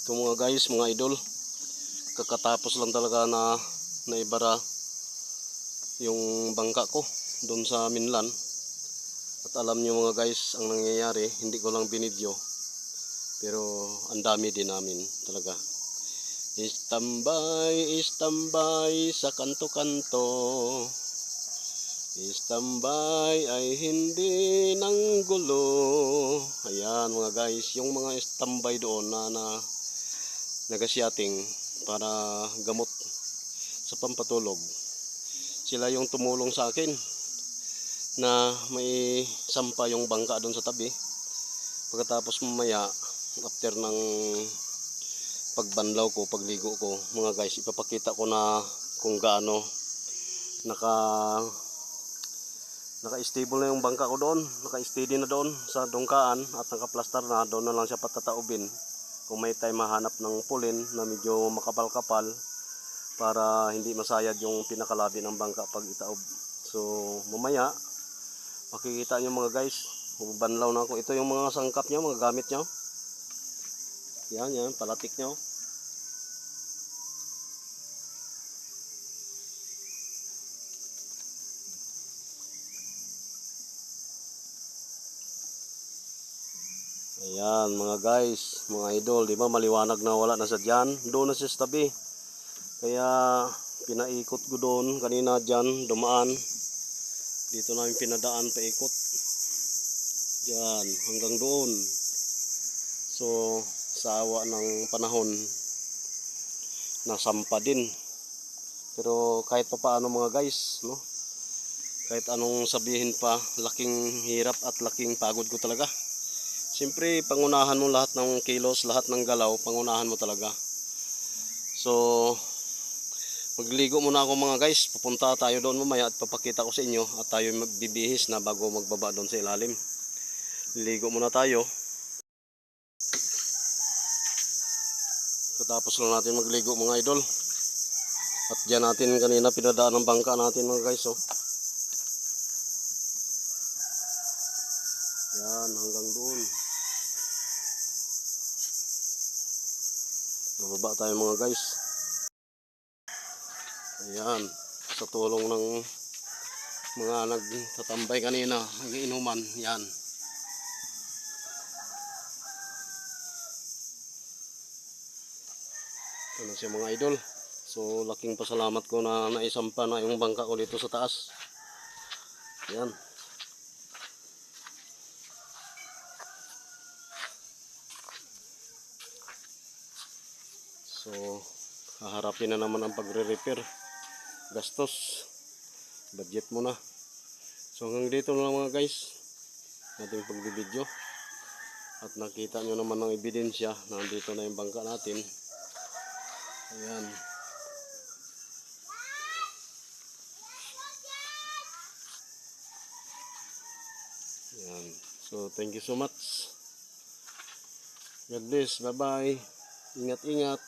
Ito mga guys, mga idol. Kakatapos lang talaga na naibara yung bangka ko doon sa Minlan. At alam niyo mga guys, ang nangyayari, hindi ko lang binidyo. Pero ang dami din namin talaga. Istambay, istambay sa kanto-kanto. Istambay ay hindi ng gulo. Ayan mga guys, yung mga istambay doon na, na nagasyating para gamot sa pampatulog. Sila yung tumulong sa akin na may sampa yung bangka doon sa tabi. Pagkatapos mamaya, after ng pagbanlaw ko, pagligo ko, mga guys, ipapakita ko na kung gaano naka naka-stable na yung bangka ko doon, naka-steady na doon sa dungkaan at naka-plaster na, doon na lang siya patataubin. Kung may time mahanap ng pulin na medyo makapal-kapal para hindi masayad yung pinakalabi ng bangka pag itaob. So, mamaya, makikita nyo mga guys, banlaw na ako. Ito yung mga sangkap nyo, mga gamit nyo. Yan, yan, palatik nyo. Ayan mga guys, mga idol, di ba maliwanag na wala na sa dyan. Doon na siya sa tabi. Kaya pinaikot ko doon kanina dyan, dumaan. Dito namin pinadaan paikot. Diyan, hanggang doon. So, sa awa ng panahon, nasampa din. Pero kahit pa paano mga guys, no? Kahit anong sabihin pa, laking hirap at laking pagod ko talaga. Siyempre, pangunahan mo lahat ng kilos, lahat ng galaw, pangunahan mo talaga. So, magligo muna ako mga guys. Pupunta tayo doon mamaya at papakita ko sa inyo at tayo magbibihis na bago magbaba doon sa ilalim. Ligo muna tayo. Katapos lang natin magligo mga idol. At dyan natin kanina pinadaan ng bangka natin mga guys. Oh. Yan, hanggang doon. Nababa tayo mga guys. Ayan, sa tulong ng mga nagtatambay kanina, nagiinuman, yan. Ito na siya mga idol. So, laking pasalamat ko na naisampa na yung bangka ko sa taas. Yan. So, haharapin na naman ang pagre-repair. Gastos. Budget mo na. So, hanggang dito na lang mga guys. Nating pagbibideo. At nakita nyo naman ng ebidensya na nandito na yung bangka natin. Ayan. Ayan. So, thank you so much. God bless. Bye-bye. Ingat-ingat.